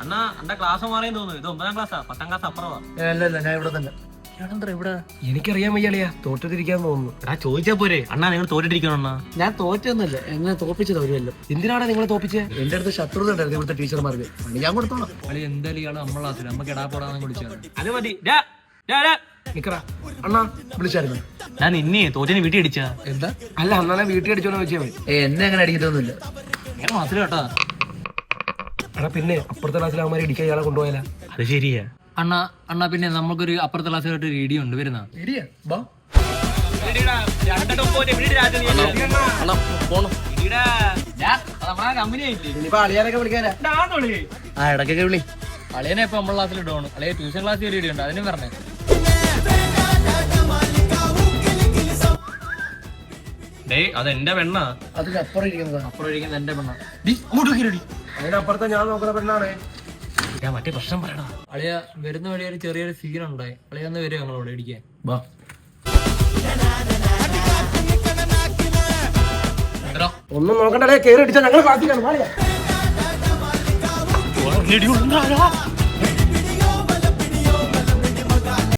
അണ്ണാ അന്റെ ക്ലാസ് മാറിയെന്ന് തോന്നുന്നു. ഇത് ഒമ്പതാം ക്ലാസ്സാ പത്താം ക്ലാസ് അപ്പുറവാ. അല്ല അല്ല ഞാൻ ഇവിടെ തന്നെ. ഇയാളെന്താ ഇവിടെ? എനിക്കറിയാൻ വയ്യാളിയാ തോറ്റതിരിക്കാൻ തോന്നുന്നു. എടാ ചോദിച്ചാ പോരെ. അണ്ണാ നിങ്ങൾ തോറ്റിട്ടിരിക്കണം അണ്ണാ? ഞാൻ തോറ്റൊന്നുമില്ല എന്നെ തോപ്പിച്ചത് അവരുമല്ലോ എന്തിനാണ് നിങ്ങളെ തോപ്പിച്ചത് എന്റെ അടുത്ത് ശത്രുത ഉണ്ടായിരുന്നു ഇവിടുത്തെ ടീച്ചർമാർക്ക്. പണി ഞാൻ കൊടുത്തോളാം. കളി എന്തായാലും ഇയാൾ നമ്മളെ ക്ലാസ്സിൽ നമുക്ക് എടാ പോടാന്ന് അത് മതി. ഡാ, ഡാ, ഡാ. നിക്കറ. അണ്ണാ വിളിച്ചായിരുന്നു. ഞാൻ നിന്നെ തോറ്റിന് വീട്ടിൽ അടിച്ചാ? എന്താ? അല്ല അന്നാലെ വീട്ടിൽ അടിച്ചോന്ന് വെച്ചാൽ മതി. എന്നെ അങ്ങനെ അടിക്കത്തൊന്നുമില്ല. ഞാൻ മാത്രം കേട്ടാ. എടാ പിന്നെ അപ്പുറത്തെ ക്ലാസ്സിൽ അവന്മാരെ ഇടിക്കാൻ ഇയാളെ കൊണ്ടുപോയാലാ? അത് ശരിയാ. അണ്ണ അണ്ണ പിന്നെ നമുക്കൊരു അപ്പുറത്തെ ക്ലാസ്സിലോട്ട് ഒരു ഇടി ഉണ്ട് വരുന്ന? ഇടിയാ? ബാ ആ ഇടക്കൊക്കെ വിളി. അളിയനെ ഇപ്പൊ നമ്മളെ ക്ലാസ്സിൽ ഇടണം അളിയെ ട്യൂഷൻ ക്ലാസ്സിൽ ഒരു ഇടി ഉണ്ട് അതിനും പറഞ്ഞേ. ഡേയ് അത് എന്റെ പെണ്ണാ. അതിനപ്പുറം ഇരിക്കുന്നത് അപ്പുറം ഇരിക്കുന്നത് എന്റെ പെണ്ണ. അതിനപ്പുറത്തെ ഞാൻ നോക്കുന്ന പെണ്ണാണ്. ഞാൻ മറ്റേ പ്രശ്നം പറയണ അളിയ വരുന്ന വഴി ഒരു ചെറിയൊരു സീൻ ഉണ്ടായി. അളിയ ഒന്ന് വരും ഞങ്ങളോട് ഇടിക്കാൻ. ബാ ഒന്നും നോക്കണ്ടേ കേറി അടിച്ചാൽ ഞങ്ങൾ ക്ലാസ്സിലാണ്